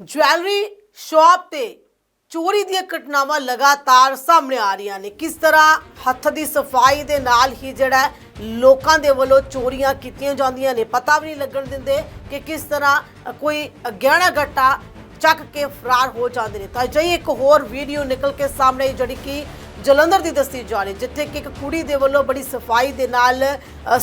Jewellery shop ਤੇ ਚੋਰੀ ਦੀਆਂ ਘਟਨਾਵਾਂ ਲਗਾਤਾਰ ਸਾਹਮਣੇ ਆ ਰਹੀਆਂ ਨੇ। ਕਿਸ ਤਰ੍ਹਾਂ ਹੱਥ ਦੀ ਸਫ਼ਾਈ ਦੇ ਨਾਲ ਹੀ ਜਿਹੜਾ ਲੋਕਾਂ ਦੇ ਵੱਲੋਂ ਚੋਰੀਆਂ ਕੀਤੀਆਂ ਜਾਂਦੀਆਂ ਨੇ, ਪਤਾ ਵੀ ਨਹੀਂ ਲੱਗਣ ਦਿੰਦੇ ਕਿ ਕਿਸ ਤਰ੍ਹਾਂ ਕੋਈ ਗਹਿਣਾ ਗੱਟਾ ਚੱਕ ਕੇ ਫਰਾਰ ਹੋ ਜਾਂਦੇ ਨੇ। ਤਾਂ ਅਜਿਹੀ ਇੱਕ ਹੋਰ ਵੀਡੀਓ ਨਿਕਲ ਕੇ ਸਾਹਮਣੇ ਜਿਹੜੀ ਕਿ ਜਲੰਧਰ ਦੀ ਦੱਸੀ ਜਾ ਰਹੀ, ਜਿੱਥੇ ਕਿ ਇੱਕ ਕੁੜੀ ਦੇ ਵੱਲੋਂ ਬੜੀ ਸਫ਼ਾਈ ਦੇ ਨਾਲ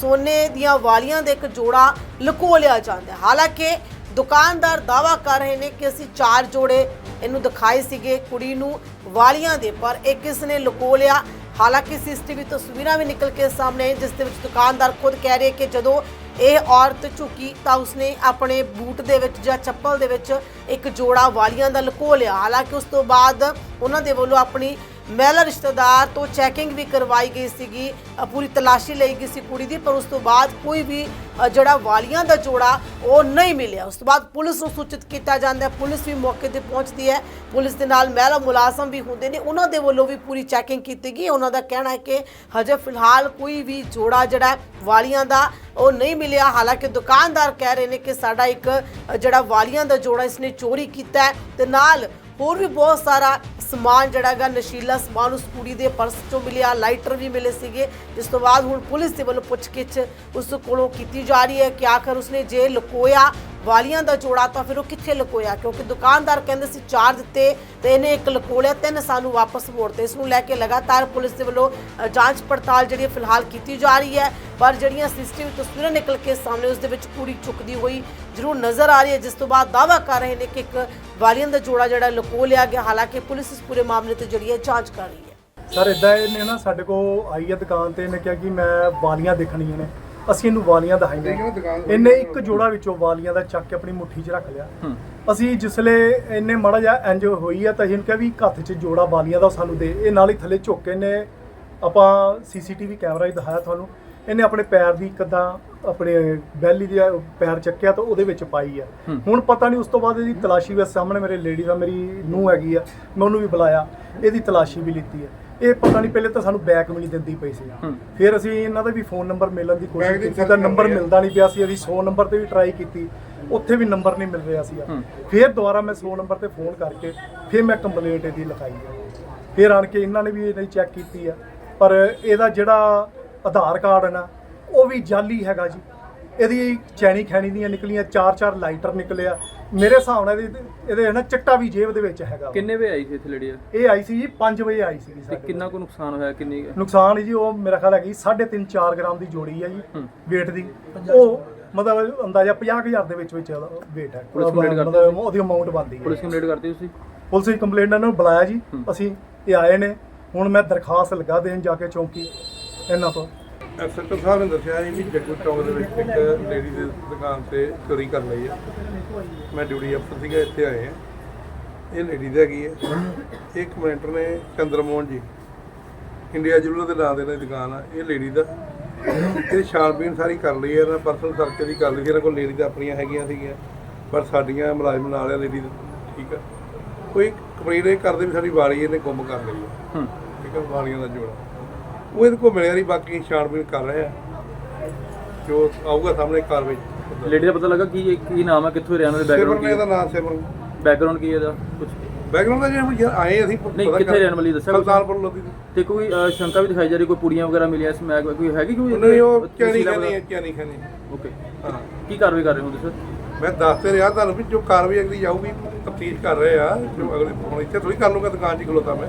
ਸੋਨੇ ਦੀਆਂ ਵਾਲੀਆਂ ਦੇ ਇੱਕ ਜੋੜਾ ਲੁਕੋ ਲਿਆ ਜਾਂਦਾ ਹਾਲਾਂਕਿ ਦੁਕਾਨਦਾਰ ਦਾਵਾ ਕਰ ਰਹੇ ਨੇ ਕਿ ਅਸੀਂ ਚਾਰ ਜੋੜੇ ਇਹਨੂੰ ਦਿਖਾਏ ਸੀਗੇ ਕੁੜੀ ਨੂੰ ਵਾਲੀਆਂ ਦੇ, ਪਰ ਇਹ ਕਿਸ ਨੇ ਲੁਕੋ ਲਿਆ ਹਾਲਾਂਕਿ ਸੀਸੀਟੀਵੀ ਤਸਵੀਰਾਂ ਵੀ ਨਿਕਲ ਕੇ ਸਾਹਮਣੇ ਆਈ ਜਿਸ ਦੇ ਵਿੱਚ ਦੁਕਾਨਦਾਰ ਖੁਦ ਕਹਿ ਰਹੇ ਕਿ ਜਦੋਂ ਇਹ ਔਰਤ ਝੁਕੀ ਤਾਂ ਉਸਨੇ ਆਪਣੇ ਬੂਟ ਦੇ ਵਿੱਚ ਜਾਂ ਚੱਪਲ ਦੇ ਵਿੱਚ ਇੱਕ ਜੋੜਾ ਵਾਲੀਆਂ ਦਾ ਲੁਕੋ ਲਿਆ ਹਾਲਾਂਕਿ ਉਸ ਤੋਂ ਬਾਅਦ ਉਹਨਾਂ ਦੇ ਵੱਲੋਂ ਆਪਣੀ ਮਹਿਲਾ ਰਿਸ਼ਤੇਦਾਰ ਤੋਂ ਚੈਕਿੰਗ ਵੀ ਕਰਵਾਈ ਗਈ ਸੀਗੀ ਪੂਰੀ ਤਲਾਸ਼ੀ ਲਈ ਗਈ ਸੀ ਕੁੜੀ ਦੀ, ਪਰ ਉਸ ਤੋਂ ਬਾਅਦ ਕੋਈ ਵੀ ਜਿਹੜਾ ਵਾਲੀਆਂ ਦਾ ਜੋੜਾ ਉਹ ਨਹੀਂ ਮਿਲਿਆ। ਉਸ ਤੋਂ ਬਾਅਦ ਪੁਲਿਸ ਨੂੰ ਸੂਚਿਤ ਕੀਤਾ ਜਾਂਦਾ ਹੈ, ਪੁਲਿਸ ਵੀ ਮੌਕੇ ਤੇ ਪਹੁੰਚਦੀ ਹੈ। ਪੁਲਿਸ ਦੇ ਨਾਲ ਮਹਿਲਾ ਮੁਲਾਜ਼ਮ ਵੀ ਹੁੰਦੇ ਨੇ, ਉਹਨਾਂ ਦੇ ਵੱਲੋਂ ਵੀ ਪੂਰੀ ਚੈਕਿੰਗ ਕੀਤੀ ਗਈ। ਉਹਨਾਂ ਦਾ ਕਹਿਣਾ ਹੈ ਕਿ ਹਜੇ ਫਿਲਹਾਲ ਕੋਈ ਵੀ ਜੋੜਾ ਜਿਹੜਾ ਵਾਲੀਆਂ ਦਾ ਉਹ ਨਹੀਂ ਮਿਲਿਆ। ਹਾਲਾਂਕਿ ਦੁਕਾਨਦਾਰ ਕਹਿ ਰਹੇ ਨੇ ਕਿ ਸਾਡਾ ਇੱਕ ਜਿਹੜਾ ਵਾਲੀਆਂ ਦਾ ਜੋੜਾ ਇਸਨੇ ਚੋਰੀ ਕੀਤਾ ਹੈ ਤੇ ਨਾਲ ਹੋਰ ਵੀ ਬਹੁਤ ਸਾਰਾ ਸਮਾਨ ਜਿਹੜਾ ਹੈਗਾ, ਨਸ਼ੀਲਾ ਸਮਾਨ ਉਸ ਕੁੜੀ ਦੇ ਪਰਸ ਚੋਂ ਮਿਲਿਆ ਲਾਈਟਰ ਵੀ ਮਿਲੇ ਸੀਗੇ। ਜਿਸ ਤੋਂ ਬਾਅਦ ਹੁਣ ਪੁਲਿਸ ਦੇ ਵੱਲੋਂ ਪੁੱਛਗਿੱਛ ਉਸ ਕੋਲੋਂ ਕੀਤੀ ਜਾ ਰਹੀ ਹੈ ਕਿ ਆਖਰ ਉਸਨੇ ਜੇ ਲੁਕੋਇਆ। ਵਾਲੀਆਂ ਦਾ ਜੋੜਾ ਤਾਂ ਫਿਰ ਉਹ ਕਿੱਥੇ ਲੁਕੋਇਆ? ਕਿਉਂਕਿ ਦੁਕਾਨਦਾਰ ਕਹਿੰਦੇ ਸੀ ਚਾਰ ਦਿੱਤੇ ਤੇ ਇਹਨੇ ਇੱਕ ਲੁਕੋਲਿਆ, ਤਿੰਨ ਸਾਨੂੰ ਵਾਪਸ ਮੋੜਤੇ। ਇਸ ਨੂੰ ਲੈ ਕੇ ਲਗਾਤਾਰ ਪੁਲਿਸ ਦੇ ਵੱਲੋਂ ਜਾਂਚ ਪੜਤਾਲ ਜਿਹੜੀ ਫਿਲਹਾਲ ਕੀਤੀ ਜਾ ਰਹੀ ਹੈ। ਪਰ ਜਿਹੜੀਆਂ ਸੀਸੀਟੀਵੀ ਤਸਵੀਰਾਂ ਨਿਕਲ ਕੇ ਸਾਹਮਣੇ, ਉਸ ਦੇ ਵਿੱਚ ਕੁੜੀ ਚੁੱਕਦੀ ਹੋਈ ਜ਼ਰੂਰ ਨਜ਼ਰ ਆ ਰਹੀ ਹੈ, ਜਿਸ ਤੋਂ ਬਾਅਦ ਦਾਅਵਾ ਕਰ ਰਹੇ ਨੇ ਕਿ ਇੱਕ ਵਾਲੀਆਂ ਦਾ ਜੋੜਾ ਜਿਹੜਾ ਲੁਕੋ ਲਿਆ ਗਿਆ। ਹਾਲਾਂਕਿ ਪੁਲਿਸ ਇਸ ਪੂਰੇ ਮਾਮਲੇ ਤੇ ਜਿਹੜੀ ਹੈ ਜਾਂਚ ਕਰ ਰਹੀ ਹੈ। ਸਰ ਇਦਾਂ ਇਹਨੇ ਨਾ ਸਾਡੇ ਕੋਲ ਆਈ ਹੈ ਦੁਕਾਨ ਤੇ, ਇਹਨੇ ਕਿਹਾ ਕਿ ਮੈਂ ਵਾਲੀਆਂ ਦੇਖਣੀਆਂ ਨੇ। ਅਸੀਂ ਇਹਨੂੰ ਵਾਲੀਆਂ ਦਿਖਾਈਆਂ। ਇਹਨੇ ਇੱਕ ਜੋੜਾ ਵਿੱਚੋਂ ਵਾਲੀਆਂ ਦਾ ਚੱਕ ਕੇ ਆਪਣੀ ਮੁੱਠੀ 'ਚ ਰੱਖ ਲਿਆ। ਅਸੀਂ ਜਿਸਲੇ ਇਹਨੇ ਮੜਾ ਜਾ ਇੰਜ ਹੋਈ ਆ ਤਾਂ ਅਸੀਂ ਕਿਹਾ ਵੀ ਹੱਥ 'ਚ ਜੋੜਾ ਵਾਲੀਆਂ ਦਾ ਸਾਨੂੰ ਦੇ। ਇਹ ਨਾਲ ਹੀ ਥੱਲੇ ਝੁੱਕ ਕੇ ਨੇ ਆਪਾਂ ਸੀਸੀਟੀਵੀ ਕੈਮਰਾ ਹੀ ਦਿਖਾਇਆ ਤੁਹਾਨੂੰ। ਇਹਨੇ ਆਪਣੇ ਪੈਰ ਦੀ ਕਿੱਦਾਂ ਆਪਣੇ ਬੈਲੀ ਦੀ ਪੈਰ ਚੱਕਿਆ ਤਾਂ ਉਹਦੇ ਵਿੱਚ ਪਾਈ ਆ। ਹੁਣ ਪਤਾ ਨਹੀਂ ਉਸ ਤੋਂ ਬਾਅਦ ਇਹਦੀ ਤਲਾਸ਼ੀ ਵੀ ਸਾਹਮਣੇ ਮੇਰੇ ਲੇਡੀ ਦਾ ਮੇਰੀ ਨੂੰ ਹੈਗੀ ਆ। ਮੈਂ ਉਹਨੂੰ ਵੀ ਬੁਲਾਇਆ। ਇਹਦੀ ਤਲਾਸ਼ੀ ਵੀ ਲਿੱਤੀ ਹੈ ਇਹ ਪਤਾ ਨਹੀਂ ਪਹਿਲੇ ਤਾਂ ਸਾਨੂੰ ਬੈਕ ਵੀ ਨਹੀਂ ਦਿੰਦੀ ਪਈ ਸੀ। ਫਿਰ ਅਸੀਂ ਇਹਨਾਂ ਦਾ ਵੀ ਫੋਨ ਨੰਬਰ ਮਿਲਣ ਦੀ ਕੋਸ਼ਿਸ਼ ਕੀਤੀ ਤਾਂ ਨੰਬਰ ਮਿਲਦਾ ਨਹੀਂ ਪਿਆ ਸੀ ਅਸੀਂ 100 ਨੰਬਰ ਤੇ ਵੀ ਟਰਾਈ ਕੀਤੀ ਉੱਥੇ ਵੀ ਨੰਬਰ ਨਹੀਂ ਮਿਲ ਰਿਹਾ ਸੀ ਫਿਰ ਦੁਬਾਰਾ ਮੈਂ 100 ਨੰਬਰ ਤੇ ਫੋਨ ਕਰਕੇ ਫਿਰ ਮੈਂ ਕੰਪਲੇਂਟ ਇਹਦੀ ਲਿਖਾਈ ਹੈ ਫਿਰ ਆਣ ਕੇ ਇਹਨਾਂ ਨੇ ਵੀ ਇਹਦੀ ਚੈੱਕ ਕੀਤੀ ਆ। ਪਰ ਇਹਦਾ ਜਿਹੜਾ ਆਧਾਰ ਕਾਰਡ ਹੈ ਨਾ ਉਹ ਵੀ ਜਾਲੀ ਹੈਗਾ ਜੀ। ਇਹਦੀ ਚੈਨੀ ਖੈਣੀ ਦੀਆਂ ਨਿਕਲੀਆਂ ਚਾਰ ਚਾਰ ਲਾਈਟਰ ਨਿਕਲਿਆ ਮੇਰੇ ਹਿਸਾਬ ਨਾਲ ਇਹਦੇ ਇਹਦੇ ਨਾ ਚਿੱਟਾ ਵੀ ਜੇਬ ਦੇ ਵਿੱਚ ਹੈਗਾ। ਕਿੰਨੇ ਵੇ ਆਈ ਸੀ ਇੱਥੇ ਲੜੀ ਇਹ ਆਈ ਸੀ ਜੀ 5 ਵਜੇ ਆਈ ਸੀ ਤੇ ਸਾਡੇ ਕਿੰਨਾ ਕੁ ਨੁਕਸਾਨ ਹੋਇਆ ਕਿੰਨੀ ਨੁਕਸਾਨ ਜੀ ਉਹ ਮੇਰਾ ਖਿਆਲ ਹੈਗੀ 3.5 4 ਗ੍ਰਾਮ ਦੀ ਜੋੜੀ ਹੈ ਜੀ ਹੂੰ। weight ਦੀ। ਉਹ ਮਤਲਬ ਅੰਦਾਜ਼ਾ 50000 ਦੇ ਵਿੱਚ ਵਿੱਚ weight ਹੈ। ਪੁਲਿਸ ਕਰਤੀ ਮਤਲਬ ਉਹਦੀ ਅਮਾਉਂਟ ਬਣਦੀ ਹੈ। ਪੁਲਿਸ ਕੰਪਲੀਟ ਕਰਤੀ ਤੁਸੀਂ? ਪੁਲਿਸ ਦੀ ਕੰਪਲੇਂਟ ਨੂੰ ਬੁਲਾਇਆ ਜੀ। ਅਸੀਂ ਇਹ ਆਏ ਨੇ। ਹੁਣ ਮੈਂ ਦਰਖਾਸਤ ਲਗਾ ਦੇਣ ਜਾ ਕੇ ਚੌਂਕੀ ਇਹਨਾਂ ਤੋਂ। ਐਸਐਚਓ ਸਾਹਿਬ ਨੇ ਦੱਸਿਆ ਜੀ ਵੀ ਜੱਗੂ ਚੌਂਕ ਦੇ ਵਿੱਚ ਇੱਕ ਲੇਡੀ ਦੀ ਦੁਕਾਨ ਤੇ ਚੋਰੀ ਕਰ ਲਈ ਹੈ ਮੈਂ ਡਿਊਟੀ ਅਫਸਰ ਸੀਗਾ ਇੱਥੇ ਆਏ ਆ। ਇਹ ਲੇਡੀ ਦੀ ਹੈਗੀ ਹੈ ਇੱਕ ਮਿੰਟਰ ਨੇ ਚੰਦਰਮੋਹਨ ਜੀ। ਇੰਡੀਆ ਜੁਲਰ ਦੇ ਨਾਂ ਦੇ ਨਾਲ ਦੁਕਾਨ ਆ। ਇਹ ਲੇਡੀ ਦਾ ਇਹ ਛਾਣਬੀਨ ਸਾਰੀ ਕਰ ਲਈ ਹੈ ਇਹਨਾਂ ਪਰਸਨਲ ਸਰਕਲ ਦੀ ਕਰ ਲਈ ਸੀ। ਇਹਨਾਂ ਕੋਲ ਲੇਡੀ ਦਾ ਆਪਣੀਆਂ ਹੈਗੀਆਂ ਸੀਗੀਆਂ ਪਰ ਸਾਡੀਆਂ ਮੁਲਾਜ਼ਮ ਨਾਲ ਆ ਲੇਡੀ ਠੀਕ ਆ। ਕੋਈ ਕੰਪਲੇਂਟ ਇਹ ਕਰਦੇ ਵੀ ਸਾਡੀ ਵਾਲੀ ਇਹਨੇ ਗੁੰਮ ਕਰ ਲਈ ਹੈ। ਠੀਕ ਹੈ ਵਾਲੀਆਂ ਦਾ ਜੋੜਾ। ਉਹ ਇਹਦੇ ਕੋਲ ਮਿਲਿਆ ਨਹੀਂ ਬਾਕੀ ਛਾਣਬੀਨ ਕਰ ਰਹੇ ਆ। ਜੋ ਆਊਗਾ ਸਾਹਮਣੇ ਕਾਰਵਾਈ। ਲੇਡੀ ਦਾ ਪਤਾ ਲੱਗਾ ਕੀ ਕੀ ਨਾਮ ਹੈ ਕਿੱਥੋਂ ਰਹਿਣ ਵਾਲੇ ਸਿਮਰਨ ਬੈਕਗ੍ਰਾਉਂਡ ਇਹਦਾ ਕੀ ਨਾਮ ਸਿਮਰਨ। ਬੈਕਗ੍ਰਾਉਂਡ ਕੀ ਹੈ ਇਹਦਾ? ਕੁਝ ਬੈਕਗ੍ਰਾਉਂਡ ਦਾ ਜੇ ਯਾਰ ਆਏ ਅਸੀਂ ਨਹੀਂ, ਪਤਾ ਕਿੱਥੇ ਕਰ- ਰਹਿਣ ਵਾਲੀ ਦੱਸਿਆ ਕੁਛ? ਸੁਲਤਾਨਪੁਰ ਦੀ। ਤੇ ਕੋਈ ਅ, ਸ਼ੰਕਾ ਵੀ ਦਿਖਾਈ ਜਾ ਰਹੀ ਕੋਈ ਪੁੜੀਆਂ ਵਗੈਰਾ ਮਿਲਿਆ ਇਸ ਮੈਗ ਕੋਈ ਹੈਗੀ ਕੋਈ ਨਹੀਂ ਉਹ ਚੈਨੀ ਖਾਨੀ ਹੈ ਚੈਨੀ ਖਾਨੀ। ਓਕੇ ਹਾਂ। ਕੀ ਕਾਰਵਾਈ ਕਰ ਰਹੇ ਹੋ ਤੁਸੀਂ ਮੈਂ ਦੱਸ ਤੇ ਰਿਹਾ ਤੁਹਾਨੂੰ ਵੀ ਜੋ ਕਾਰਵਾਈ ਅਗਲੀ ਜਾਊਗੀ ਤਫਤੀਸ਼ ਕਰ ਰਹੇ ਆ ਜੋ ਅਗਲੇ ਹੁਣ ਇੱਥੇ ਥੋੜੀ ਕਰ ਲੂੰਗਾ ਦੁਕਾਨ 'ਚ ਹੀ ਖਲੋਤਾ ਮੈਂ।